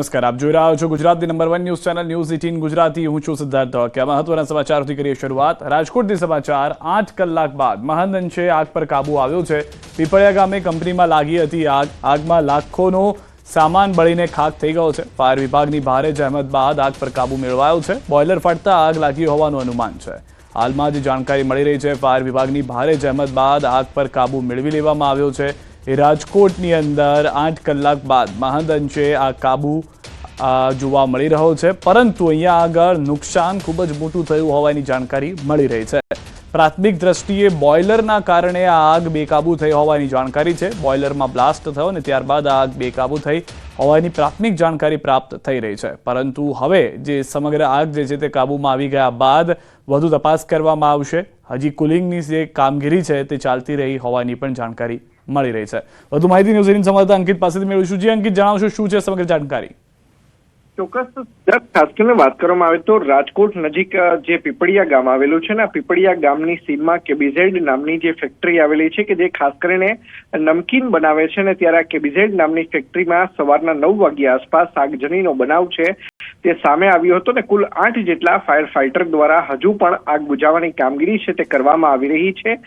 નમસ્કાર, આપ જોઈ રહ્યા છો ગુજરાતની number one news channel news eighteen Gujarati. હું છું સિદ્ધાર્થ ધોળકિયા મહત્વના સમાચારથી કરીએ શરૂઆત. રાજકોટથી સમાચાર, આઠ કલાક બાદ. મહાનંશે આગ પર કાબુ આવ્યો છે. પીપળિયા ગામે કંપનીમાં લાગી હતી આગ. આગમાં લાખોનો સામાન બળીને ખાક થઈ ગયો છે. ફાયર વિભાગની ભારે જહેમત બાદ આગ પર કાબુ મેળવાયો છે. બોઇલર ફાટતા આગ લાગી હોવાનું અનુમાન છે. હાલમાં જે જાણકારી મળી રહી છે, ફાયર વિભાગની ભારે જહેમત બાદ આગ પર કાબુ મેળવી લેવામાં આવ્યો છે. એ રાજકોટની અંદર આઠ કલાક બાદ મહદઅંશે આ કાબુ જોવા મળી રહ્યો છે. પરંતુ અહીંયા આગળ નુકસાન ખૂબ જ મોટું થયું હોવાની જાણકારી મળી રહી છે. પ્રાથમિક દ્રષ્ટિએ બોઇલરના કારણે આ આગ બેકાબુ થઈ હોવાની જાણકારી છે. બોઇલરમાં બ્લાસ્ટ થયો અને ત્યારબાદ આ આગ બેકાબુ થઈ હોવાની પ્રાથમિક જાણકારી પ્રાપ્ત થઈ રહી છે. પરંતુ હવે જે સમગ્ર આગ જે છે તે કાબૂમાં આવી ગયા બાદ વધુ તપાસ કરવામાં આવશે. હજી કુલિંગની જે કામગીરી છે તે ચાલતી રહી હોવાની પણ જાણકારી મળી રહી છે. વધુ માહિતી ન્યૂઝ એટીન સંવાદદાતા અંકિત પાસેથી મેળવીશું. જે અંકિત, જણાવશો શું છે સમગ્ર જાણકારી? ચોક્કસ. ખાસ કરીને વાત કરવામાં આવે તો રાજકોટ નજીક જે પીપળિયા ગામ આવેલું છે ને પીપળિયા ગામની સીમમાં કેબીઝેડ નામની જે ફેક્ટરી આવેલી છે કે જે ખાસ કરીને નમકીન બનાવે છે ને, ત્યારે આ કેબીઝેડ નામની ફેક્ટરીમાં સવારના નવ વાગ્યા આસપાસ આગજનીનો બનાવ છે. તે સામે આવ્યો હતો ને, કુલ આઠ જેટલા ફાયર ફાઇટર દ્વારા હજુ પણ આગ બુઝાવવાની કામગીરી છે તે કરવામાં આવી રહી છે.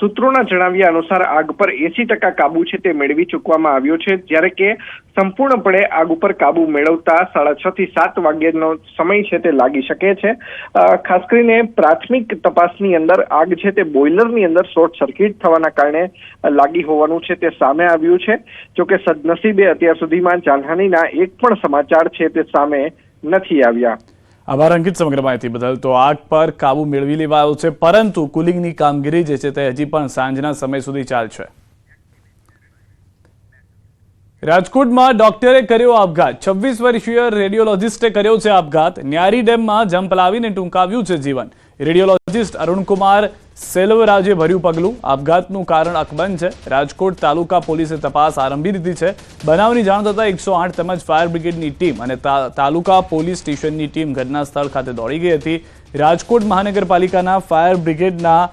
સૂત્રોના જણાવ્યા અનુસાર આગ પર એસી ટકા કાબુ છે તે મેળવી ચૂકવામાં આવ્યો છે, જ્યારે કે સંપૂર્ણપણે આગ ઉપર કાબુ મેળવતા સાડા છ થી સાત વાગ્યાનો સમય છે તે લાગી શકે છે. ખાસ કરીને પ્રાથમિક તપાસની અંદર આગ છે તે બોઇલરની અંદર શોર્ટ સર્કિટ થવાના કારણે લાગી હોવાનું છે તે સામે આવ્યું છે. જોકે સદનસીબે અત્યાર સુધીમાં જાનહાનીના એક પણ સમાચાર છે તે સામે નથી આવ્યા. આભાર અંકિત સમગ્ર માહિતી બદલ. તો આગ પર કાબુ મેળવી લેવાયો છે, પરંતુ કુલિંગની કામગીરી જે છે તે હજી પણ સાંજના સમય સુધી ચાલશે. રાજકોટમાં ડોક્ટરે કર્યો આપઘાત. છવ્વીસ વર્ષીય રેડિયોલોજિસ્ટે કર્યો છે આપઘાત. ન્યારી ડેમમાં જમ્પ લાવીને ટૂંકાવ્યું છે જીવન. રેડિયોલોજિસ્ટ અરુણકુમાર સેલ્વરાજે ભર્યું પગલું. આપઘાતનું કારણ અકબંધ છે. રાજકોટ તાલુકા પોલીસે તપાસ આરંભી દીધી છે. બનાવની જાણ થતાં એકસો આઠ તેમજ ફાયર બ્રિગેડની ટીમ અને તાલુકા પોલીસ સ્ટેશનની ટીમ ઘટના સ્થળ ખાતે દોડી ગઈ હતી. રાજકોટ મહાનગરપાલિકાના ફાયર બ્રિગેડના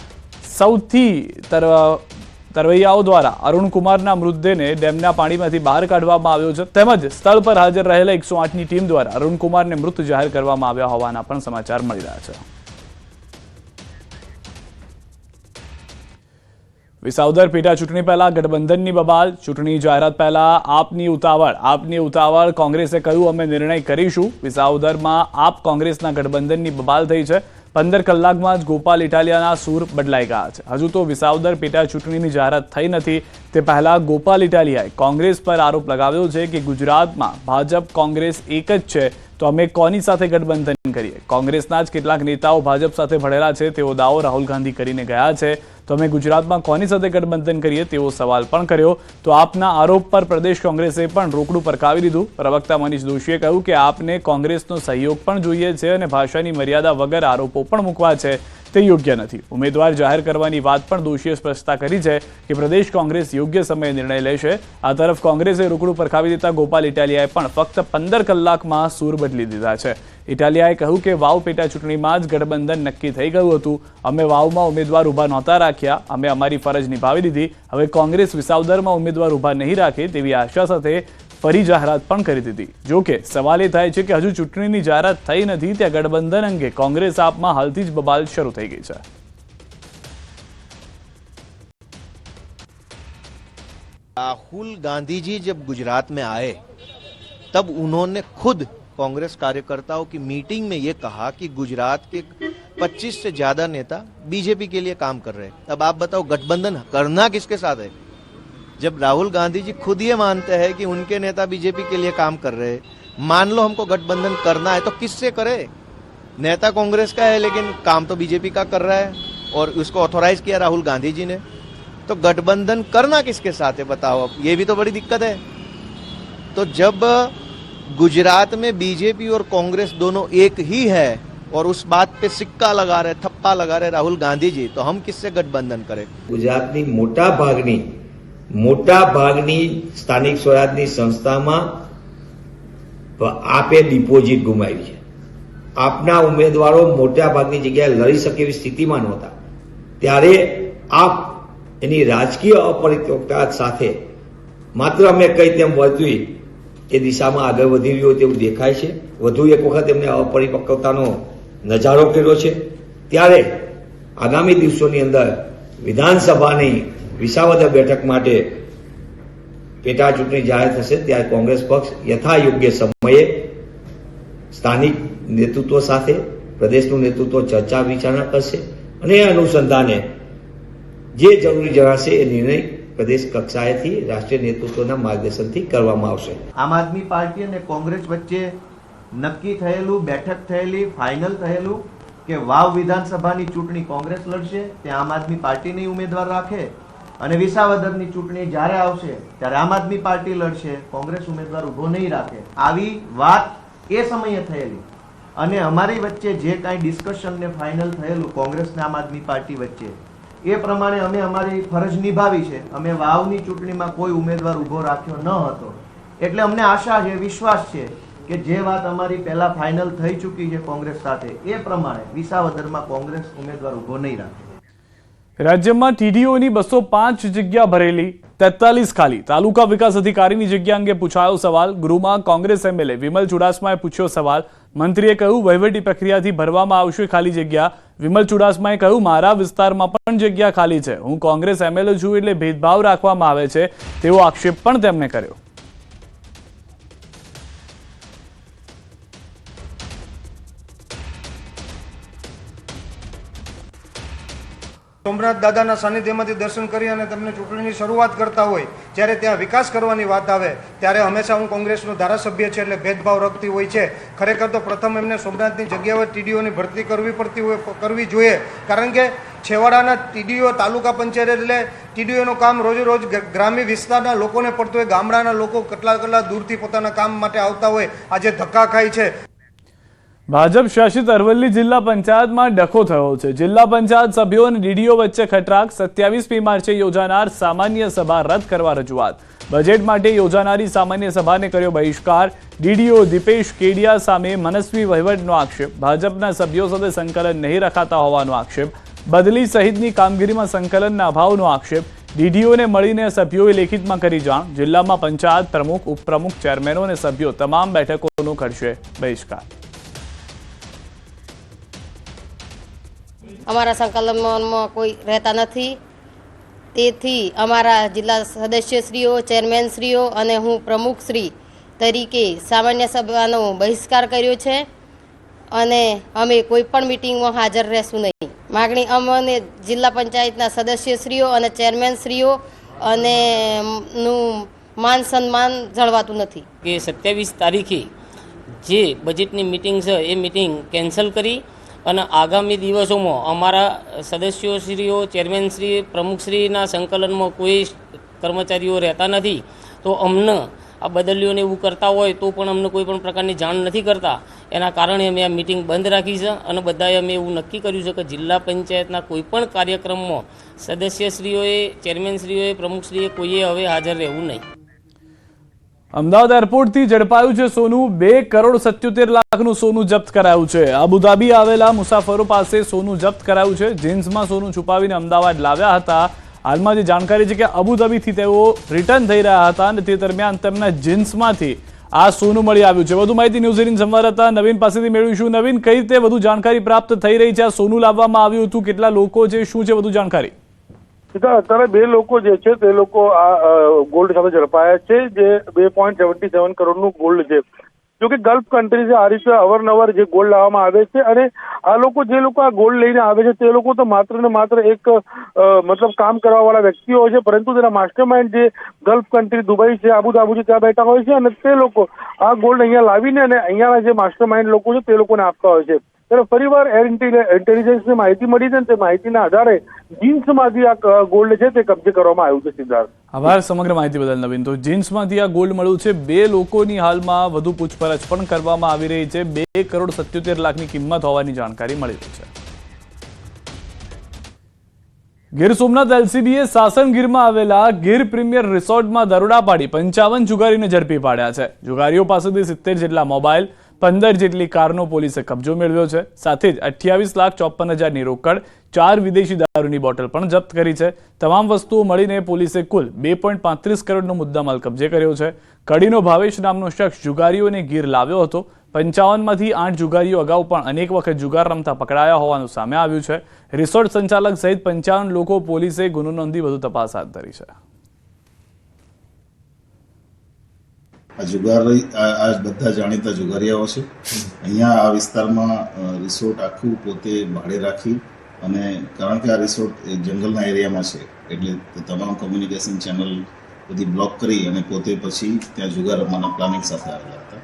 સૌથી તર- તરવૈયાઓ દ્વારા અરુણકુમારના મૃતદેહને ડેમના પાણીમાંથી બહાર કાઢવામાં આવ્યો છે. તેમજ સ્થળ પર હાજર રહેલા એકસો આઠની ટીમ દ્વારા અરુણકુમારને મૃત જાહેર કરવામાં આવ્યા હોવાના પણ સમાચાર મળી રહ્યા છે. વિસાવદર પેટા ચૂંટણી પહેલા ગઠબંધનની બબાલ, ચૂંટણી જાહેરાત પહેલા આપની ઉતાવળ આપની ઉતાવળ કોંગ્રેસે કહ્યું અમે નિર્ણય કરીશું? વિસાવદરમાં આપ કોંગ્રેસના ગઠબંધનની બબાલ થઈ છે. પંદર કલાકમાં જ ગોપાલ ઇટાલિયાના સૂર બદલાઈ ગયા છે. હજુ તો વિસાવદર પેટા ચૂંટણીની જાહેરાત થઈ નથી. તે પહેલા ગોપાલ ઇટાલિયાએ કોંગ્રેસ પર આરોપ લગાવ્યો છે કે ગુજરાતમાં ભાજપ કોંગ્રેસ એક જ છે, તો અમે કોની સાથે ગઠબંધન કરીએ? કોંગ્રેસના જ કેટલાક નેતાઓ ભાજપ સાથે ભળેલા છે, તેવો દાવો રાહુલ ગાંધી કરીને ગયા છે. તો અમે ગુજરાતમાં કોની સાથે ગઠબંધન કરીએ તેવો સવાલ પણ કર્યો. તો આપના આરોપ પર પ્રદેશ કોંગ્રેસે પણ રોકડું પરકાવી દીધું. પ્રવક્તા મનીષ દોશીએ કહ્યું કે આપને કોંગ્રેસનો સહયોગ પણ જોઈએ છે અને ભાષાની મર્યાદા વગર આરોપો પણ મૂકવા છે. તે યોગ્ય નથી. ઉમેદવાર જાહેર કરવાની વાત પણ દોશીએ સ્પષ્ટતા કરી છે કે પ્રદેશ કોંગ્રેસ યોગ્ય સમયે નિર્ણય લેશે. આ તરફ કોંગ્રેસે રોકડું પરખાવી દેતા ગોપાલ ઇટાલિયાએ પણ ફક્ત પંદર કલાકમાં સૂર બદલી દીધા છે. ઇટાલિયાએ કહ્યું કે વાવ પેટા ચૂંટણીમાં જ ગઠબંધન નક્કી થઈ ગયું હતું. અમે વાવમાં ઉમેદવાર ઊભા નહોતા રાખ્યા. અમે અમારી ફરજ નિભાવી દીધી. હવે કોંગ્રેસ વિસાવદરમાં ઉમેદવાર ઊભા નહીં રાખે તેવી આશા સાથે ફરી જાહેરાત પણ કરી દીધી. જો સવાલ એ થાય છે કે હજુ ચૂંટણીની જાહેરાત થઈ નથી, ત્યાં ગઠબંધન અંગે કોંગ્રેસ આપમાં હાલથી જ બબાલ શરૂ થઈ ગઈ છે. રાહુલ ગાંધીજી જબ ગુજરાત મેં આયે, તબ ઉન્હોને ખુદ कांग्रेस कार्यकर्ताओं की मीटिंग में ये कहा कि गुजरात के 25 से ज़्यादा नेता बीजेपी के लिए काम कर रहे हैं। अब आप बताओ, गठबंधन करना किसके साथ है? जब राहुल गांधी जी खुद ये मानते हैं कि उनके नेता बीजेपी के लिए काम कर रहे हैं, मान लो हमको गठबंधन करना है तो किससे करे? नेता कांग्रेस का है, लेकिन काम तो बीजेपी का कर रहा है और उसको ऑथोराइज किया राहुल गांधी जी ने। तो गठबंधन करना किसके साथ है, बताओ अब ये भी तो बड़ी दिक्कत है। तो जब गुजरात में बीजेपी और कांग्रेस दोनों एक ही है और उस बात पे सिक्का लगा रहे थप्पा लगा रहे राहुल गांधी जी तो हम किससे गठबंधन करें ગુજરાતની મોટા ભાગની મોટા ભાગની સ્થાનિક સ્વરાજની સંસ્થામાં આપે ડિપોઝિટ ગુમાવી છે આપના ઉમેદવારો મોટા ભાગની જગ્યાએ લડી શકે એવી સ્થિતિમાં નહોતા ત્યારે આપ એની રાજકીય અપરિપક્વતા સાથે માત્ર અમે કઈ તેમ વર્તવી એ દિશામાં આગળ વધી રહ્યો હોય તેવું દેખાય છે. વધુ એક વખત એમને અપરિપક્વતાનો નજારો કર્યો છે. ત્યારે આગામી દિવસોની અંદર વિધાનસભાની વિસાવદર બેઠક માટે પેટા ચૂંટણી જાહેર થશે. ત્યારે કોંગ્રેસ પક્ષ યથા યોગ્ય સમયે સ્થાનિક નેતૃત્વ સાથે, પ્રદેશનું નેતૃત્વ ચર્ચા વિચારણા કરશે અને એ અનુસંધાને જે જરૂરી જણાશે એ નિર્ણય પ્રદેશ કક્ષાએથી રાષ્ટ્રીય નેતૃત્વના માર્ગદર્શનથી કરવામાં આવશે. આમ આદમી પાર્ટી અને કોંગ્રેસ વચ્ચે નક્કી થયેલું, બેઠક થયેલી ફાઇનલ થયેલું કે વાવ વિધાનસભાની ચૂંટણી કોંગ્રેસ લડશે ત્યાં આમ આદમી પાર્ટીની ઉમેદવાર રાખે અને વિસાવદરની ચૂંટણી જ્યારે આવશે, ત્યારે આમ આદમી પાર્ટી લડશે, કોંગ્રેસ ઉમેદવાર ઊભો નહીં રાખે. આવી વાત એ સમયે થયેલી. અને અમારી વચ્ચે જે કાંઈ ડિસ્કશન ને ફાઇનલ થયેલું કોંગ્રેસ ને આમ આદમી પાર્ટી વચ્ચે એ પ્રમાણે અમે અમારી ફરજ નિભાવી છે. અમે વાવની ચૂંટણીમાં કોઈ ઉમેદવાર ઊભો રાખ્યો ન હતો. એટલે અમને આશા છે, વિશ્વાસ છે કે જે વાત અમારી પહેલા ફાઇનલ થઈ ચૂકી છે કોંગ્રેસ સાથે, એ પ્રમાણે વિસાવદરમાં કોંગ્રેસ ઉમેદવાર ઊભો નહીં રાખે. રાજ્યમાં ટીડીઓની બસો પાંચ જગ્યા ભરેલી, તેતાલીસ ખાલી. તાલુકા વિકાસ અધિકારીની જગ્યા અંગે પૂછાયો સવાલ. ગૃહમાં કોંગ્રેસ એમએલએ વિમલ ચુડાસમાએ પૂછ્યો સવાલ. મંત્રીએ કહ્યું, વહીવટી પ્રક્રિયાથી ભરવામાં આવશે ખાલી જગ્યા. વિમલ ચુડાસમાએ કહ્યું, મારા વિસ્તારમાં પણ જગ્યા ખાલી છે. હું કોંગ્રેસ એમએલએ છું એટલે ભેદભાવ રાખવામાં આવે છે. તેવો આક્ષેપ પણ તેમણે કર્યો. સોમનાથ દાદાના સાનિધ્યમાંથી દર્શન કરી અને તમને ચૂંટણીની શરૂઆત કરતા હોય, જ્યારે ત્યાં વિકાસ કરવાની વાત આવે, ત્યારે હંમેશા હું કોંગ્રેસનો ધારાસભ્ય છે એટલે ભેદભાવ રખતી હોય છે. ખરેખર તો પ્રથમ એમને સોમનાથની જગ્યાએ ટીડીઓની ભરતી કરવી પડતી હોય કરવી જોઈએ. કારણ કે છેવાડાના ટીડીઓ તાલુકા પંચાયત એટલે ટીડીઓનું કામ રોજે રોજ ગ્રામ્ય વિસ્તારના લોકોને પડતું હોય. ગામડાના લોકો કેટલા કેટલા દૂરથી પોતાના કામ માટે આવતા હોય, આજે ધક્કા ખાય છે. ભાજપ શાસિત અરવલ્લી જિલ્લા પંચાયતમાં ડખો થયો છે. જિલ્લા પંચાયત સભ્યો અને ડીડીઓ વચ્ચે ખટરાક સત્યાવીસમી માર્ચે યોજાનાર સામાન્ય સભા રદ કરવા રજૂઆત. બજેટ માટે યોજાનારી સામાન્ય સભાને કર્યો બહિષ્કાર. ડીડીઓ દીપેશ કેડિયા સામે મનસ્વી વહીવટનો આક્ષેપ. ભાજપના સભ્યો સાથે સંકલન નહીં રખાતા હોવાનો આક્ષેપ. બદલી સહિતની કામગીરીમાં સંકલનના અભાવનો આક્ષેપ. ડીડીઓને મળીને સભ્યોએ લેખિતમાં કરી જાણ. જિલ્લામાં પંચાયત પ્રમુખ, ઉપપ્રમુખ, ચેરમેનો અને સભ્યો તમામ બેઠકોનો કરશે બહિષ્કાર. અમારા સંકલનમાં કોઈ રહેતા નથી. તેથી અમારા જિલ્લા સદસ્યશ્રીઓ, ચેરમેનશ્રીઓ અને હું પ્રમુખશ્રી તરીકે સામાન્ય સભાનો બહિષ્કાર કર્યો છે અને અમે કોઈ પણ મિટિંગમાં હાજર રહેશું નહીં. માગણી અમને જિલ્લા પંચાયતના સદસ્યશ્રીઓ અને ચેરમેનશ્રીઓ અને નું માન સન્માન જળવાતું નથી. કે સત્યાવીસ તારીખે જે બજેટની મિટિંગ છે, એ મિટિંગ કેન્સલ કરી અને આગામી દિવસોમાં અમારા સદસ્યોશ્રીઓ, ચેરમેનશ્રી, પ્રમુખશ્રીના સંકલનમાં કોઈ કર્મચારીઓ રહેતા નથી, તો અમને આ બદલીઓને એવું કરતા હોય તો પણ અમને કોઈ પણ પ્રકારની જાણ નથી કરતા. એના કારણે અમે આ મિટિંગ બંધ રાખી છે અને બધાએ અમે એવું નક્કી કર્યું છે કે જિલ્લા પંચાયતના કોઈ પણ કાર્યક્રમમાં સદસ્યશ્રીઓએ, ચેરમેનશ્રીઓએ, પ્રમુખશ્રીએ કોઈએ હવે હાજર રહેવું નહીં. અમદાવાદ એરપોર્ટથી ઝડપાયું છે સોનું. બે કરોડ સત્યોતેર લાખનું સોનું જપ્ત કરાયું છે. અબુધાબી આવેલા મુસાફરો પાસે સોનું જપ્ત કરાયું છે. જીન્સમાં સોનું છુપાવીને અમદાવાદ લાવ્યા હતા. હાલમાં જે જાણકારી છે કે અબુધાબીથી તેઓ રિટર્ન થઈ રહ્યા હતા અને તે દરમિયાન તેમના જીન્સમાંથી આ સોનું મળી આવ્યું છે. વધુ માહિતી ન્યૂઝ એટીન સંવાદદાતા નવીન પાસેથી મેળવીશું. નવીન, કઈ રીતે વધુ જાણકારી પ્રાપ્ત થઈ રહી છે? આ સોનું લાવવામાં આવ્યું હતું. કેટલા લોકો છે? શું છે? વધુ જાણકારી? સીધા અત્યારે બે લોકો જે છે તે લોકો આ ગોલ્ડ સાથે ઝડપાયા છે, જે બે પોઈન્ટ સેવન્ટી સેવન કરોડનું ગોલ્ડ છે. જો કે ગલ્ફ કન્ટ્રી છે આ રીતે અવારનવાર જે ગોલ્ડ લાવવામાં આવે છે અને આ લોકો જે લોકો આ ગોલ્ડ લઈને આવે છે તે લોકો તો માત્ર ને માત્ર એક મતલબ કામ કરવા વાળા વ્યક્તિઓ હોય છે, પરંતુ તેના માસ્ટર માઇન્ડ જે ગલ્ફ કન્ટ્રી દુબઈ છે, આબુધાબુ છે, ત્યાં બેઠા હોય છે અને તે લોકો આ ગોલ્ડ અહીંયા લાવીને અને અહીંયાના જે માસ્ટર માઇન્ડ લોકો છે તે લોકોને આપતા હોય છે. ત્યારે ફરીવાર એર ઇન્ટેલિજન્સની માહિતી મળી છે તે માહિતીના આધારે જીન્સમાંથી આ ગોલ્ડ છે તે કબજે કરવામાં આવ્યું છે સિદ્ધાર્થ. આભાર, સમગ્ર માહિતી બદલ નવીન. તો જીન્સમાંથી આ ગોલ્ડ મળ્યું છે. બે લોકોની હાલમાં વધુ પૂછપરછ પણ કરવામાં આવી રહી છે. બે કરોડ સત્યોતેર લાખની કિંમત હોવાની જાણકારી મળી રહી છે. ગીર સોમનાથ એલસીબીએ સાસણગીરમાં આવેલા ગીર પ્રીમિયર રિસોર્ટમાં દરોડા પાડી પંચાવન જુગારીને ઝડપી પાડ્યા છે. જુગારીઓ પાસેથી સિત્તેર જેટલા મોબાઈલ પંદર જેટલી કારનો પોલીસે કબજો મેળવ્યો છે. સાથે જ અઠ્યાવીસ લાખ ચોપન હજારની રોકડ, ચાર વિદેશી દારૂની બોટલ પણ જપ્ત કરી છે. તમામ વસ્તુઓ મળીને પોલીસે કુલ બે પોઈન્ટ પાંત્રીસ કરોડનો મુદ્દામાલ કબજે કર્યો છે. કડીનો ભાવેશ નામનો શખ્સ જુગારીઓને ગીર લાવ્યો હતો. પંચાવનમાંથી આઠ જુગારીઓ અગાઉ પણ અનેક વખત જુગાર રમતા પકડાયા હોવાનું સામે આવ્યું છે. રિસોર્ટ સંચાલક સહિત પંચાવન લોકો પોલીસે ગુનો નોંધી વધુ તપાસ હાથ ધરી છે. આ જુગારી આ બધા જાણીતા જુગારીયાઓ છે. અહીંયા આ વિસ્તારમાં રિસોર્ટ આખું પોતે ભાડે રાખી અને કારણ કે આ રિસોર્ટ જંગલના એરિયામાં છે, એટલે તમામ કોમ્યુનિકેશન ચેનલ બધી બ્લોક કરી અને પોતે પછી ત્યાં જુગાર રમવાના પ્લાનિંગ સાથે આવેલા હતા.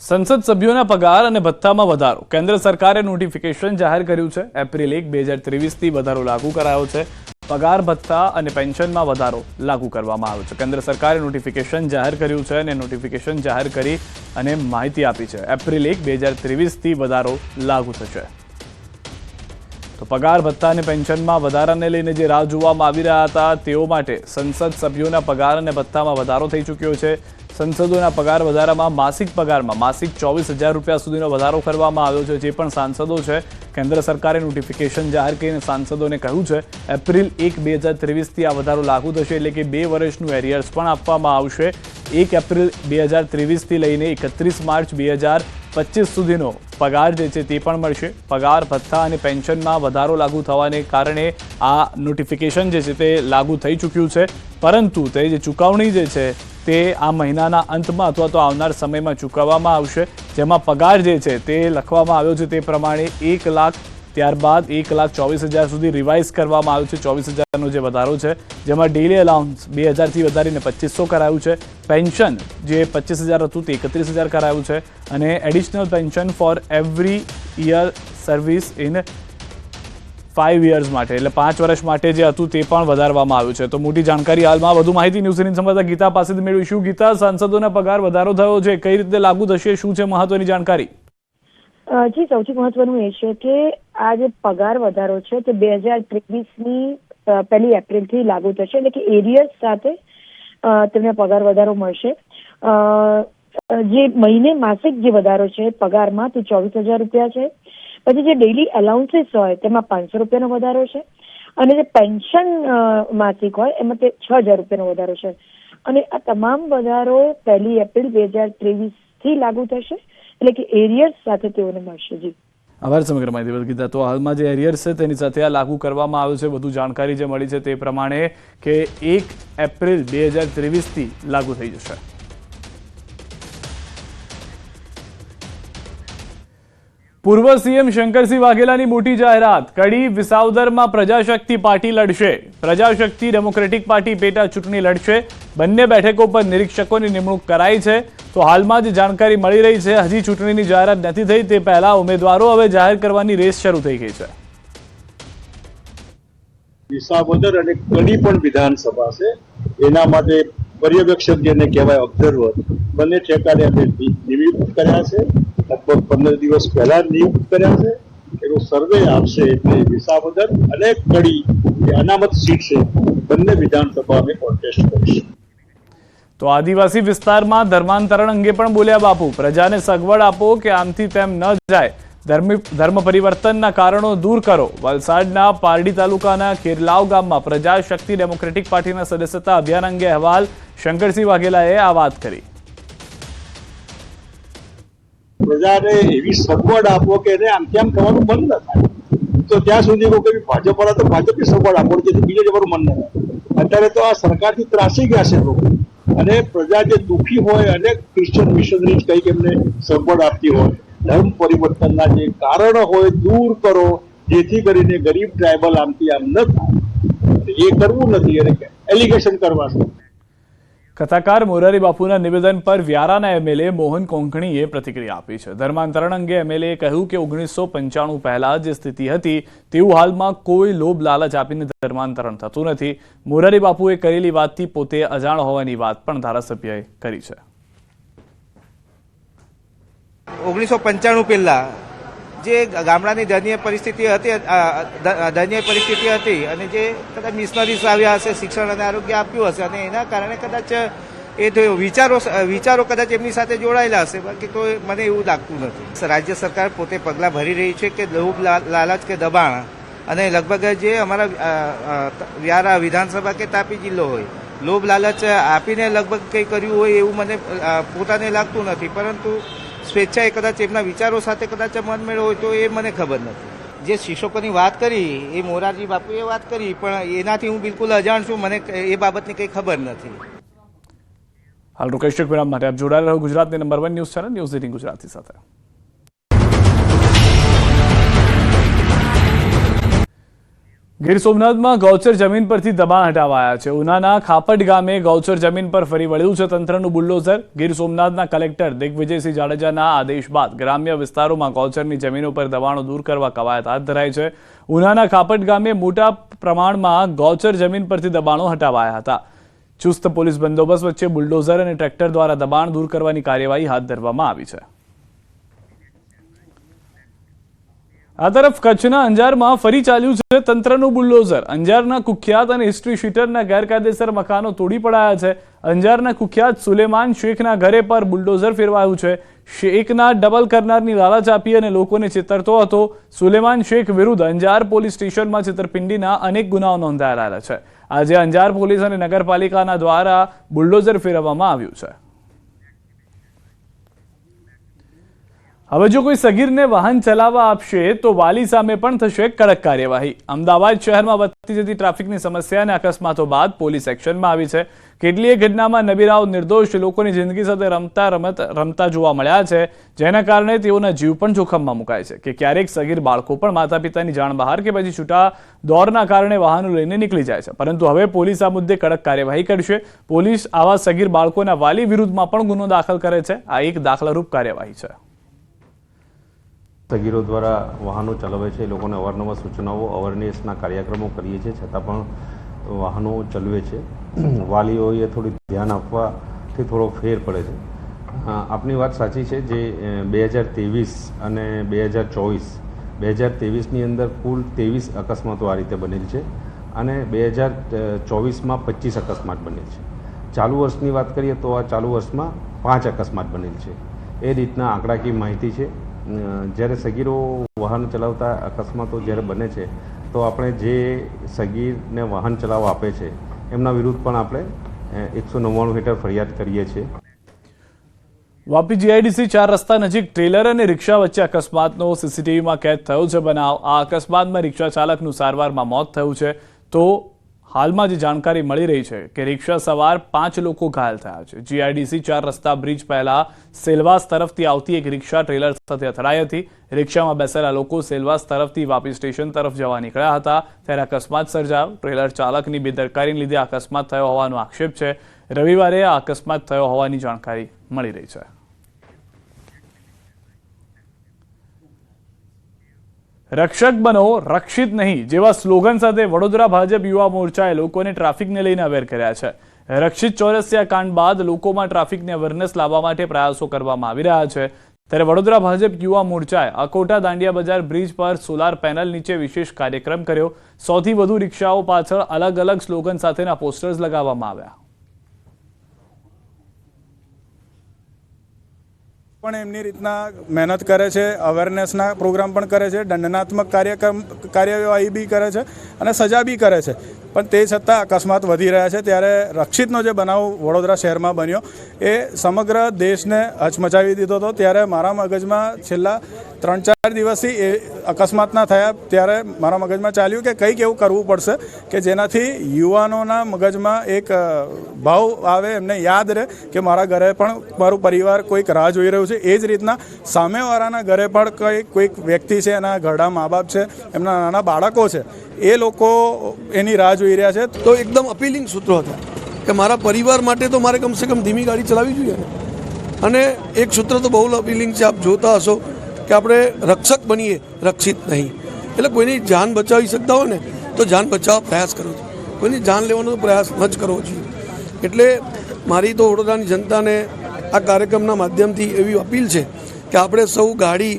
સંસદ સભ્યોના પગાર અને ભથ્થામાં વધારો. કેન્દ્ર સરકારે નોટિફિકેશન જાહેર કર્યું છે. એપ્રિલ એક, બે હજાર ત્રેવીસથી વધારો લાગુ કરાયો છે. પગાર, ભથ્થા અને પેન્શનમાં વધારો લાગુ કરવામાં આવ્યો છે. કેન્દ્ર સરકારે નોટિફિકેશન જાહેર કર્યું છે અને નોટિફિકેશન જાહેર કરી અને માહિતી આપી છે. એપ્રિલ એક, બે હજાર ત્રેવીસથી વધારો લાગુ થશે. તો પગાર, ભથ્થા અને પેન્શનમાં વધારાને લઈને જે રાહ જોવામાં આવી રહ્યા હતા, તેઓ માટે સંસદ સભ્યોના પગાર અને ભથ્થામાં વધારો થઈ ચૂક્યો છે. સંસદોના પગાર વધારામાં માસિક પગારમાં માસિક ચોવીસ હજાર રૂપિયા સુધીનો વધારો કરવામાં આવ્યો છે. જે પણ સાંસદો છે, કેન્દ્ર સરકારે નોટિફિકેશન જાહેર કરીને સાંસદોને કહ્યું છે, એપ્રિલ એક બે હજાર ત્રેવીસથી આ વધારો લાગુ થશે એટલે કે બે વર્ષનું એરિયર્સ પણ આપવામાં આવશે. એક એપ્રિલ બે હજાર ત્રેવીસથી લઈને એકત્રીસ માર્ચ બે હજાર પચીસ સુધીનો પગાર જે છે તે પણ મળશે. પગાર, ભથ્થા અને પેન્શનમાં વધારો લાગુ થવાને કારણે આ નોટિફિકેશન જે છે તે લાગુ થઈ ચૂક્યું છે. પરંતુ તે જે ચૂકવણી જે છે તે આ મહિનાના અંતમાં અથવા તો આવનાર સમયમાં ચૂકવવામાં આવશે. જેમાં પગાર જે છે તે લખવામાં આવ્યો છે તે પ્રમાણે એક લાખ ત્યારબાદ એક લાખ ચોવીસ હજાર સુધી રિવાઇઝ કરવામાં આવ્યું છે. ચોવીસ હજારનો જે વધારો છે, જેમાં ડેલી અલાઉન્સ બે હજારથી વધારીને પચીસો કરાયું છે. પેન્શન જે પચીસ હજાર હતું તે એકત્રીસ હજાર કરાયું છે અને additional pension for every year service in five years માટે, એટલે પાંચ વર્ષ માટે જે હતું તે પણ વધારવામાં આવ્યું છે. તો મોટી જાણકારી હાલમાં વધુ માહિતી ન્યૂઝ એટીન સંવાદદાતા ગીતા પાસેથી મેળવીશું. ગીતા, સાંસદોના પગાર વધારો થયો છે. કઈ રીતે લાગુ થશે? શું છે મહત્વની જાણકારી? જી, સૌથી મહત્વનું એ છે કે આ જે પગાર વધારો છે તે બે હજાર ત્રેવીસની પહેલી એપ્રિલથી લાગુ થશે. એટલે કે એરિયર્સ સાથે તેમને પગાર વધારો મળશે. જે મહિને માસિક જે વધારો છે પગારમાં તે ચોવીસ હજાર રૂપિયા છે. પછી જે ડેઇલી અલાઉન્સીસ હોય તેમાં પાંચસો રૂપિયાનો વધારો છે. અને જે પેન્શન માસિક હોય એમાં તે છ હજાર રૂપિયાનો વધારો છે. અને આ તમામ વધારો પહેલી એપ્રિલ બે હજાર ત્રેવીસથી લાગુ થશે. એટલે કે એરિયર્સ સાથે તેઓને મળશે, જી. આભાર સમગ્ર માહિતી બદલ કીધા. તો હાલમાં જે એરિયર્સ છે, તેની સાથે આ લાગુ કરવામાં આવ્યું છે. વધુ જાણકારી જે મળી છે તે પ્રમાણે કે એક એપ્રિલ બે હજાર ત્રેવીસથી લાગુ થઈ જશે. પૂર્વ સીએમ શંકરસિંહ વાઘેલાની મોટી જાહેરાત. કડી વિસાવદરમાં પ્રજાશક્તિ પાર્ટી લડશે. પ્રજાશક્તિ ડેમોક્રેટિક પાર્ટી પેટા ચૂંટણી લડશે. બંને બેઠકો પર નિરીક્ષકોની નિમણૂક કરાઈ છે. તો હાલમાં જ જાણકારી મળી રહી છે, હજી ચૂંટણીની જાહેરાત નથી થઈ તે પહેલા ઉમેદવારો હવે જાહેર કરવાની રેસ શરૂ થઈ ગઈ છે. વિસાવદર અને કડી પણ વિધાનસભા છે. એના માટે પર્યવેક્ષક જેને કહેવાય ઓબ્ઝર્વર બંને ઠેકાને અમે નિ- કર્યા છે. લગભગ પંદર દિવસ પહેલા નિયુક્ત કર્યા છે. એનો સર્વે આપશે એટલે વિસાવદર અને કડી અનામત સીટ બંને વિધાનસભા અમે કોન્ટેસ્ટ કરીશું. તો આદિવાસી વિસ્તારમાં ધર્માંતરણ અંગે પણ બોલ્યા બાપુ. પ્રજાને સગવડ આપો કે આમથી તેમ ન જાય. ધર્મ પરિવર્તનના કારણો દૂર કરો. વલસાડના પારડી તાલુકાના ખેરલાવ ગામમાં પ્રજાશક્તિ ડેમોક્રેટિક પાર્ટીના સદસ્યતા અભિયાન અંગે અહેવાલ શંકરસિંહ વાઘેલાએ આ વાત કરી. પ્રજાને એવી સગવડ આપો કે એને આમ તેમ થવાનું મન ન થાય. તો ત્યાં સુધી કઈ ભાજપ વાળા તો ભાજપની સગવડ આપો જેથી બીજે જવાનું મન ન થાય. અત્યારે તો આ સરકારથી ત્રાસી ગયા છે લોકો. અને પ્રજા જે દુઃખી હોય અને ક્રિશ્ચિયન મિશનરી કંઈક એમને સગવડ આપતી હોય, ધર્મ પરિવર્તનના જે કારણો હોય દૂર કરો, જેથી કરીને ગરીબ ટ્રાયબલ આમથી આમ ન થાય. એ કરવું નથી, એને એલિગેશન કરવા છે. કથાકાર મોરારી બાપુના નિવેદન પર વ્યારાના એમએલએ મોહન કોંકણીએ પ્રતિક્રિયા આપી છે. ધર્માંતરણ અંગે એમએલએ કહ્યું કે ઓગણીસો પંચાણું પહેલા જે સ્થિતિ હતી, તેવું હાલમાં કોઈ લોભ લાલચ આપીને ધર્માંતરણ થતું નથી. મોરારી બાપુએ કરેલી વાતથી પોતે અજાણ હોવાની વાત પણ ધારાસભ્યએ કરી છે. ઓગણીસો પંચાણું પહેલાં જે ગામડાની દયનીય પરિસ્થિતિ હતી દયનીય પરિસ્થિતિ હતી અને જે કદાચ મિશનરીઝ આવ્યા હશે, શિક્ષણ અને આરોગ્ય આપ્યું હશે અને એના કારણે કદાચ એ તો વિચારો વિચારો કદાચ એમની સાથે જોડાયેલા હશે, બાકી તો મને એવું લાગતું નથી. રાજ્ય સરકાર પોતે પગલાં ભરી રહી છે કે લોભ લાલચ કે દબાણ અને લગભગ જે અમારા વ્યારા વિધાનસભા કે તાપી જિલ્લો હોય, લોભ, લાલચ આપીને લગભગ કંઈ કર્યું હોય એવું મને પોતાને લાગતું નથી. પરંતુ સ્વેચ્છાએ કદાચ એમના વિચારો સાથે કદાચ મનમેળ હોય તો એ મને ખબર નથી. જે શિક્ષકોની વાત કરી, એ મોરારજી બાપુએ વાત કરી, પણ એનાથી હું બિલકુલ અજાણ છું, મને એ બાબતની કંઈ ખબર નથી. હાલ રૂકેશ વિરામ માટે આપ જોડાયેલા રહો ગુજરાતની number one news channel news eighteen Gujarati સાથે. ગીર સોમનાથમાં ગૌચર જમીન પરથી દબાણ હટાવાયા છે. ઉનાના ખાપટ ગામે ગૌચર જમીન પર ફરી વળ્યું છે તંત્રનું બુલડોઝર. ગીર સોમનાથના કલેક્ટર દિગ્વિજયસિંહ જાડેજાના આદેશ બાદ ગ્રામ્ય વિસ્તારોમાં ગૌચરની જમીનો પર દબાણો દૂર કરવા કવાયત હાથ ધરાઈ છે. ઉનાના ખાપટ ગામે મોટા પ્રમાણમાં ગૌચર જમીન પરથી દબાણો હટાવાયા હતા. ચુસ્ત પોલીસ બંદોબસ્ત વચ્ચે બુલડોઝર અને ટ્રેક્ટર દ્વારા દબાણ દૂર કરવાની કાર્યવાહી હાથ ધરવામાં આવી છે. આ તરફ કચ્છના અંજારમાં ફરી ચાલ્યું છે તંત્રનું બુલડોઝર. અંજારના કુખ્યાત અને હિસ્ટ્રી શીટરના ગેરકાયદેસર મકાનો તોડી પડાયા છે. અંજારના કુખ્યાત સુલેમાન શેખના ઘરે પર બુલડોઝર ફેરવાયું છે. શેખના ડબલ કરનારની લાલચ આપી અને લોકોને છેતરતો હતો. સુલેમાન શેખ વિરુદ્ધ અંજાર પોલીસ સ્ટેશનમાં છેતરપિંડીના અનેક ગુનાઓ નોંધાયેલા છે. આજે અંજાર પોલીસ અને નગરપાલિકાના દ્વારા બુલડોઝર ફેરવવામાં આવ્યું છે. હવે જો કોઈ સગીરને વાહન ચલાવવા આપશે, તો વાલી સામે પણ થશે કડક કાર્યવાહી. અમદાવાદ શહેરમાં વધતી જતી ટ્રાફિકની સમસ્યા અને અકસ્માતો બાદ પોલીસ એક્શનમાં આવી છે. કેટલીય ઘટનામાં નબીરાઓ નિર્દોષ લોકોની જિંદગી સાથે રમતા રમત રમતા જોવા મળ્યા છે, જેના કારણે તેઓના જીવ પણ જોખમમાં મુકાય છે. કે ક્યારેક સગીર બાળકો પણ માતા પિતાની જાણ બહાર કે પછી છૂટા દોરના કારણે વાહનો લઈને નીકળી જાય છે. પરંતુ હવે પોલીસ આ મુદ્દે કડક કાર્યવાહી કરશે. પોલીસ આવા સગીર બાળકોના વાલી વિરુદ્ધમાં પણ ગુનો દાખલ કરે છે. આ એક દાખલારૂપ કાર્યવાહી છે. સગીરો દ્વારા વાહનો ચલાવે છે. એ લોકોને અવારનવાર સૂચનાઓ અવેરનેસના કાર્યક્રમો કરીએ છીએ. છતાં પણ વાહનો ચલાવે છે. વાલીઓએ થોડી ધ્યાન આપવાથી થોડો ફેર પડે છે. આપની વાત સાચી છે જે બે હજાર ત્રેવીસ અને બે હજાર ચોવીસ. બે હજાર ત્રેવીસની અંદર કુલ ત્રેવીસ અકસ્માતો આ રીતે બનેલ છે અને બે હજાર ચોવીસમાં પચીસ અકસ્માત બનેલ છે. ચાલુ વર્ષની વાત કરીએ તો આ ચાલુ વર્ષમાં પાંચ અકસ્માત બનેલ છે. એ રીતના આંકડાકીય માહિતી છે. જ્યારે સગીરો વાહન ચલાવતા અકસ્માતો જ્યારે બને છે, તો આપણે જે સગીરને વાહન ચલાવવા આપે છે, એમના વિરુદ્ધ પણ આપણે એકસો નવ્વાણું હેઠળ ફરિયાદ કરીએ છીએ. વાપી જીઆઈડીસી ચાર રસ્તા નજીક ટ્રેલર અને રિક્ષા વચ્ચે અકસ્માતનો સીસીટીવીમાં કેદ થયો છે બનાવ. આ અકસ્માતમાં રિક્ષા ચાલકનું સારવારમાં મોત થયું છે. તો હાલમાં જે જાણકારી મળી રહી છે કે રિક્ષા સવાર પાંચ લોકો ઘાયલ થયા છે. જીઆઈડીસી ચાર રસ્તા બ્રિજ પહેલા સેલવાસ તરફથી આવતી એક રિક્ષા ટ્રેલર સાથે અથડાઈ હતી. રિક્ષામાં બેસેલા લોકો સેલવાસ તરફથી વાપી સ્ટેશન તરફ જવા નીકળ્યા હતા. ત્યારે અકસ્માત સર્જાયો. ટ્રેલર ચાલકની બેદરકારીને લીધે અકસ્માત થયો હોવાનો આક્ષેપ છે. રવિવારે આ અકસ્માત થયો હોવાની જાણકારી મળી રહી છે. રક્ષક બનો, રક્ષિત નહીં, જેવા સ્લોગન સાથે વડોદરા ભાજપ યુવા મોરચાએ લોકોને ટ્રાફિકને લઈને અવેર કર્યા છે. રક્ષિત ચોરસિયા કાંડ બાદ લોકોમાં ટ્રાફિકને અવેરનેસ લાવવા માટે પ્રયાસો કરવામાં આવી રહ્યા છે. ત્યારે વડોદરા ભાજપ યુવા મોરચાએ અકોટા દાંડિયા બજાર બ્રિજ પર સોલાર પેનલ નીચે વિશેષ કાર્યક્રમ કર્યો. સૌથી વધુ રિક્ષાઓ પાછળ અલગ અલગ સ્લોગન સાથેના પોસ્ટર્સ લગાવવામાં આવ્યા. પણ એમની રીતના મહેનત કરે છે અવેરનેસના પ્રોગ્રામ પણ કરે છે, દંડનાત્મક કાર્યક્રમ, કાર્યવાહી બી કરે છે અને સજા બી કરે છે. પણ તે છતાં અકસ્માત વધી રહ્યા છે. ત્યારે રક્ષિતનો જે બનાવ વડોદરા શહેરમાં બન્યો, એ સમગ્ર દેશને હચમચાવી દીધો હતો. ત્યારે મારા મગજમાં છેલ્લા ત્રણ ચાર દિવસથી એ અકસ્માતના થયા. ત્યારે મારા મગજમાં ચાલ્યું કે કંઈક એવું કરવું પડશે કે જેનાથી યુવાનોના મગજમાં એક ભાવ આવે, એમને યાદ રહે કે મારા ઘરે પણ મારું પરિવાર કોઈક રાહ જોઈ રહ્યું છે. એ જ રીતના સામેવાળાના ઘરે પણ કંઈ કોઈક વ્યક્તિ છે, એના ઘરડા મા બાપ છે, એમના નાના બાળકો છે, એ લોકો એની રાહ જોઈ રહ્યા છે. તો એકદમ અપીલિંગ સૂત્રો હતા કે મારા પરિવાર માટે તો મારે કમસે કમ ધીમી ગાડી ચલાવવી જોઈએ અને એક સૂત્ર તો બહુ અપીલિંગ છે, આપ જોતા હશો કે આપણે રક્ષક બનીએ, રક્ષિત નહીં. એટલે કોઈની જાન બચાવી શકતા હોય ને, તો જાન બચાવવા પ્રયાસ કરવો જોઈએ. કોઈની જાન લેવાનો પ્રયાસ ન જ કરવો જોઈએ. એટલે મારી તો વડોદરાની જનતાને આ કાર્યક્રમના માધ્યમથી એવી અપીલ છે કે આપણે સૌ ગાડી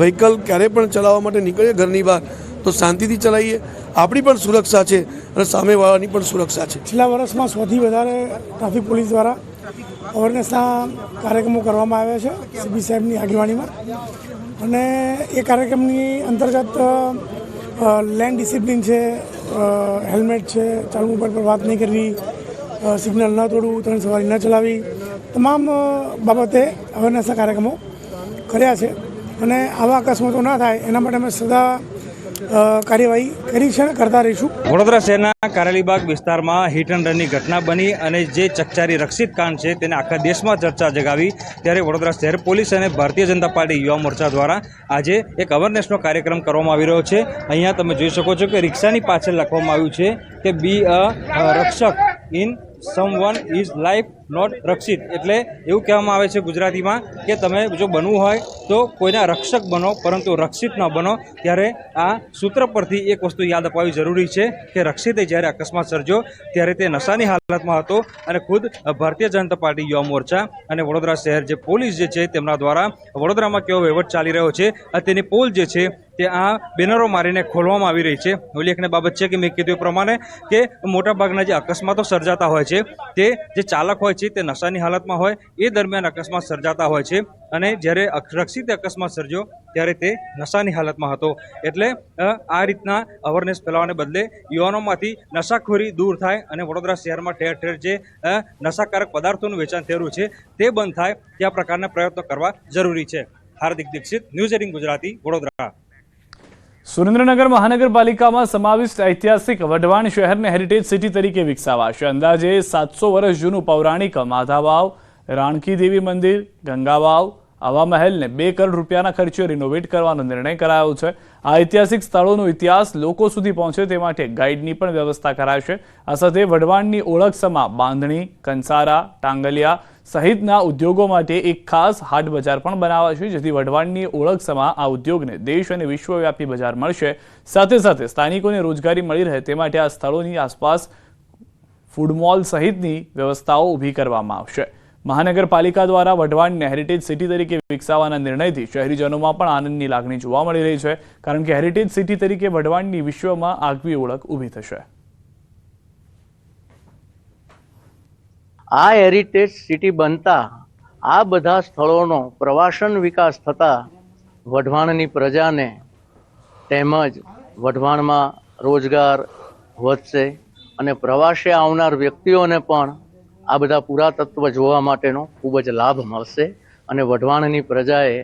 વ્હીકલ ક્યારે પણ ચલાવવા માટે નીકળીએ ઘરની બહાર, તો શાંતિથી ચલાવીએ. આપણી પણ સુરક્ષા છે અને સામેવાળાની પણ સુરક્ષા છે. છેલ્લા વર્ષમાં સૌથી વધારે ટ્રાફિક પોલીસ દ્વારા અવેરનેસના કાર્યક્રમો કરવામાં આવ્યા છે સીબી સાહેબની આગેવાનીમાં. અને એ કાર્યક્રમની અંતર્ગત લેન્ડ ડિસિપ્લિન છે હેલ્મેટ છે ચાલુ મોબાઈલ પર વાત નહીં કરવી સિગ્નલ ન તોડવું, ત્રણ સવારી ન ચલાવવી તમામ બાબતે અવેરનેસના કાર્યક્રમો કર્યા છે. અને આવા અકસ્માતો ના થાય, એના માટે અમે સદા કાર્યવાહી કરી છે અને કરતા રહીશું. વડોદરા શહેરના કારેલીબાગ વિસ્તારમાં હિટ એન્ડ રનની ઘટના બની અને જે ચકચારી રક્ષિત કાંડ છે તેને આખા દેશમાં ચર્ચા જગાવી, ત્યારે વડોદરા શહેર પોલીસ અને ભારતીય જનતા પાર્ટી યુવા મોરચા દ્વારા આજે એક અવેરનેસનો કાર્યક્રમ કરવામાં આવી રહ્યો છે. અહીંયા તમે જોઈ શકો છો કે રિક્ષાની પાછળ લખવામાં આવ્યું છે કે બી અ, રક્ષક in someone is life not રક્ષિત એટલે એવું કહેવામાં આવે છે ગુજરાતીમાં કે તમે જો બનવું હોય તો કોઈના રક્ષક બનો, પરંતુ રક્ષિત ન બનો, ત્યારે આ સૂત્ર પરથી એક વસ્તુ યાદ અપાવવી જરૂરી છે કે રક્ષિતે જ્યારે અકસ્માત સર્જ્યો ત્યારે તે નશાની હાલતમાં હતો અને ખુદ ભારતીય જનતા પાર્ટી યુવા મોરચા અને વડોદરા શહેર જે પોલીસ જે છે તેમના દ્વારા વડોદરામાં કેવો વહીવટ ચાલી રહ્યો છે તેની પોલ જે છે તે આ બેનરો મારીને ખોલવામાં આવી રહી છે. ઉલ્લેખની બાબત છે કે મેં કીધું એ પ્રમાણે કે મોટાભાગના જે અકસ્માતો સર્જાતા હોય છે તે જે ચાલક હોય છે તે નશાની હાલતમાં હોય, એ દરમિયાન અકસ્માત સર્જાતા હોય છે. અને જ્યારે રક્ષિતે અકસ્માત સર્જ્યો, ત્યારે તે નશાની હાલતમાં હતો. એટલે આ રીતના અવેરનેસ ફેલાવવાને બદલે યુવાનોમાંથી નશાખોરી દૂર થાય અને વડોદરા શહેરમાં ઠેર ઠેર જે નશાકારક પદાર્થોનું વેચાણ થયેલું છે, તે બંધ થાય, ત્યાં પ્રકારના પ્રયત્નો કરવા જરૂરી છે. Hardik Dixit, news eighteen Gujarati, Vadodara. Surendranagar મહાનગરપાલિકામાં સમાવિષ્ટ ઐતિહાસિક વઢવાણ શહેરને હેરિટેજ સિટી તરીકે વિકસાવાશે. અંદાજે સાતસો વર્ષ જૂનું પૌરાણિક માધાવાવ, રાણકી દેવી મંદિર, ગંગાવાવ આવા મહેલને બે કરોડ રૂપિયાના ખર્ચે રિનોવેટ કરવાનો નિર્ણય કરાયો છે. આ ઐતિહાસિક સ્થળોનો ઇતિહાસ લોકો સુધી પહોંચે તે માટે ગાઈડની પણ વ્યવસ્થા કરાશે. આ સાથે વઢવાણની ઓળખ સમા બાંધણી, કંસારા, ટાંગલિયા સહિતના ઉદ્યોગો માટે એક ખાસ હાટ બજાર પણ બનાવાશે, જેથી વઢવાણની ઓળખ સમા આ ઉદ્યોગને દેશ અને વિશ્વવ્યાપી બજાર મળશે. સાથે સાથે સ્થાનિકોને રોજગારી મળી રહે તે માટે આ સ્થળોની આસપાસ ફૂડ મોલ સહિતની વ્યવસ્થાઓ ઊભી કરવામાં આવશે. મહાનગરપાલિકા દ્વારા વઢવાણને હેરિટેજ સિટી તરીકે વિકસાવવાના નિર્ણયથી શહેરીજનોમાં પણ આનંદની લાગણી જોવા મળી રહી છે, કારણ કે હેરિટેજ સિટી તરીકે વઢવાણની વિશ્વમાં આગવી ઓળખ ઊભી થશે. આ હેરિટેજ સિટી બનતા આ બધા સ્થળોનો પ્રવાસન વિકાસ થતાં વઢવાણની પ્રજાને તેમજ વઢવાણમાં રોજગાર વધશે અને પ્રવાસે આવનાર વ્યક્તિઓને પણ આ બધા પુરાતત્વ જોવા માટેનો ખૂબ જ લાભ મળશે અને વઢવાણની પ્રજાએ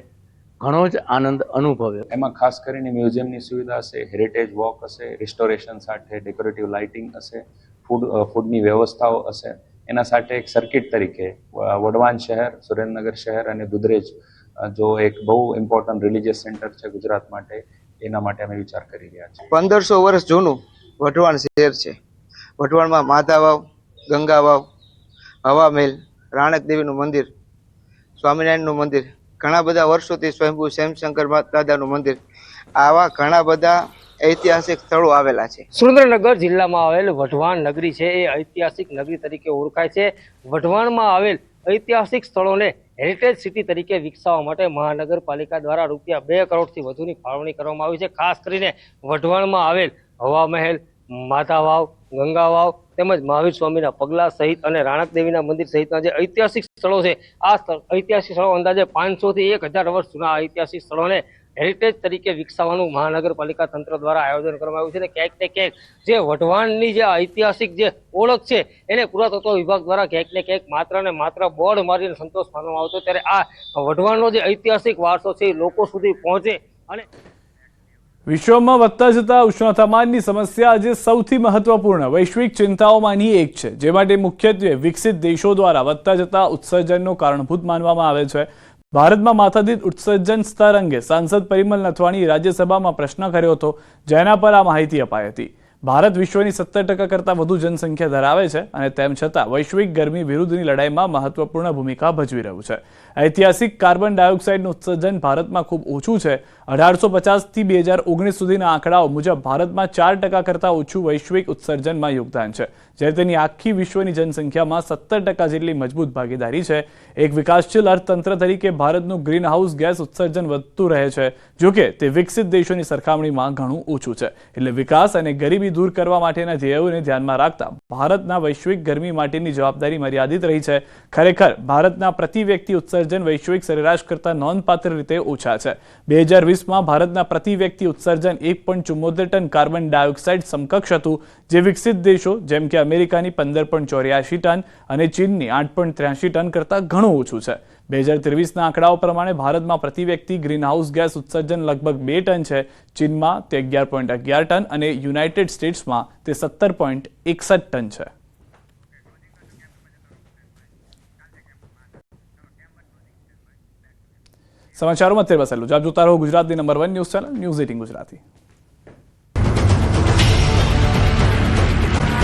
ઘણો જ આનંદ અનુભવ્યો. એમાં ખાસ કરીને મ્યુઝિયમની સુવિધા હશે હેરિટેજ વોક હશે રિસ્ટોરેશન સાથે ડેકોરેટિવ લાઇટિંગ હશે ફૂડ ફૂડની વ્યવસ્થાઓ હશે. એના સાથે એક સર્કિટ તરીકે વઢવાણ વડવાન શહેર સુરેન્દ્રનગર શહેર અને દુધરેજ જો એક બહુ ઇમ્પોર્ટન્ટ રિલિજિયસ સેન્ટર છે ગુજરાત માટે એના માટે અમે વિચાર કરી રહ્યા છીએ. પંદરસો વર્ષ જૂનું વઢવાણ શહેર છે. વઢવાણમાં માતા વાવ ગંગા વાવ હવા મહેલ રાણક મંદિર, સ્વામિનારાયણનું મંદિર, ઘણા બધા વર્ષોથી સ્વયંભૂ શ્યામશંકર દાદાનું મંદિર. આવા ઘણા બધા ઐતિહાસિક સ્થળો આવેલા છે. સુરેન્દ્રનગર જિલ્લામાં આવેલ વઢવાણ નગરી છે. એ ઐતિહાસિક નગરી તરીકે ઓળખાય છે. વઢવાણમાં આવેલ ઐતિહાસિક સ્થળોને હેરિટેજ સિટી તરીકે વિકસાવવા માટે મહાનગરપાલિકા દ્વારા રૂપિયા બે કરોડથી વધુની ફાળવણી કરવામાં આવી છે. ખાસ કરીને વઢવાણમાં આવેલ હવા મહેલ માતા વાવ ગંગા વાવ તેમજ મહાવીર સ્વામીના પગલા સહિત અને રાણક દેવીના મંદિર સહિતના જે ઐતિહાસિક સ્થળો છે, આ સ્થળ- ઐતિહાસિક સ્થળો અંદાજે પાંચસોથી એક હજાર વર્ષ જૂના ઐતિહાસિક સ્થળોને હેરિટેજ તરીકે વિકસાવવાનું મહાનગરપાલિકા તંત્ર દ્વારા આયોજન કરવામાં આવ્યું છે અને ક્યાંક ને ક્યાંક જે વઢવાણની જે ઐતિહાસિક જે ઓળખ છે, એને પુરાતત્વ વિભાગ દ્વારા ક્યાંક ને ક્યાંક માત્ર ને માત્ર બોર્ડ મારીને સંતોષ માનવામાં આવતો. ત્યારે આ વઢવાણનો જે ઐતિહાસિક વારસો છે, એ લોકો સુધી પહોંચે અને વિશ્વમાં વધતા જતા ઉષ્ણતામાનની સમસ્યા આજે સૌથી મહત્વપૂર્ણ. વૈશ્વિક ચિંતાઓમાંની એક છે, જે માટે મુખ્યત્વે વિકસિત દેશો દ્વારા વધતા જતા ઉત્સર્જનનો કારણભૂત માનવામાં આવે છે. ભારતમાં માથાદીઠ ઉત્સર્જન સ્તર અંગે સાંસદ પરિમલ નથવાણીએ રાજ્યસભામાં પ્રશ્ન કર્યો હતો, જેના પર આ માહિતી અપાઈ હતી. ભારત વિશ્વની સત્તર ટકા કરતાં વધુ જનસંખ્યા ધરાવે છે અને તેમ છતાં વૈશ્વિક ગરમી વિરુદ્ધની લડાઈમાં મહત્વપૂર્ણ ભૂમિકા ભજવી રહ્યું છે. ઐતિહાસિક કાર્બન ડાયોક્સાઇડનું ઉત્સર્જન ભારતમાં ખૂબ ઓછું છે. અઢારસો પચાસથી બે હજાર ઓગણીસ સુધીના આંકડાઓ મુજબ ભારતમાં ચાર ટકા કરતાં ઓછું વૈશ્વિક ઉત્સર્જનમાં યોગદાન છે, જ્યારે તેની આખી વિશ્વની જનસંખ્યામાં સત્તર ટકા જેટલી મજબૂત ભાગીદારી છે. એક વિકાસશીલ અર્થતંત્ર તરીકે ભારતનું ગ્રીન હાઉસ ગેસ ઉત્સર્જન વધતું રહે છે, જોકે તે વિકસિત દેશોની સરખામણીમાં ઘણું ઓછું છે. એટલે વિકાસ અને ગરીબી દૂર કરવા માટેના ધ્યેયોને ધ્યાનમાં રાખતા ભારતના વૈશ્વિક ગરમી માટેની જવાબદારી મર્યાદિત રહી છે. ખરેખર, ભારતના પ્રતિ વ્યક્તિ ઉત્સર્જન વૈશ્વિક સરેરાશ કરતાં નોંધપાત્ર રીતે ઓછા છે. બે હજાર વીસમાં ભારતના પ્રતિ વ્યક્તિ ઉત્સર્જન એક પોઈન્ટ ચુમ્મોતેર ટન કાર્બન ડાયોક્સાઇડ સમકક્ષ હતું, જે વિકસિત દેશો, જેમ કે અમેરિકાની પંદર પોઈન્ટ ચોર્યાસી ટન અને ચીનની આઠ પોઈન્ટ ત્ર્યાસી ટન કરતાં ઘણું ઓછું છે. બે હજાર ત્રેવીસના આંકડાઓ પ્રમાણે ભારતમાં પ્રતિ વ્યક્તિ ગ્રીનહાઉસ ગેસ ઉત્સર્જન લગભગ બે ટન છે. ચીનમાં તે અગિયાર પોઈન્ટ અગિયાર ટન અને યુનાઇટેડ સ્ટેટ્સમાં તે સત્તર પોઈન્ટ એકસઠ ટન છે. સમાચારોમાં અત્યારે બસ એટલું જ. આપ જોતા રહો ગુજરાતની number one news channel, news eighteen Gujarati.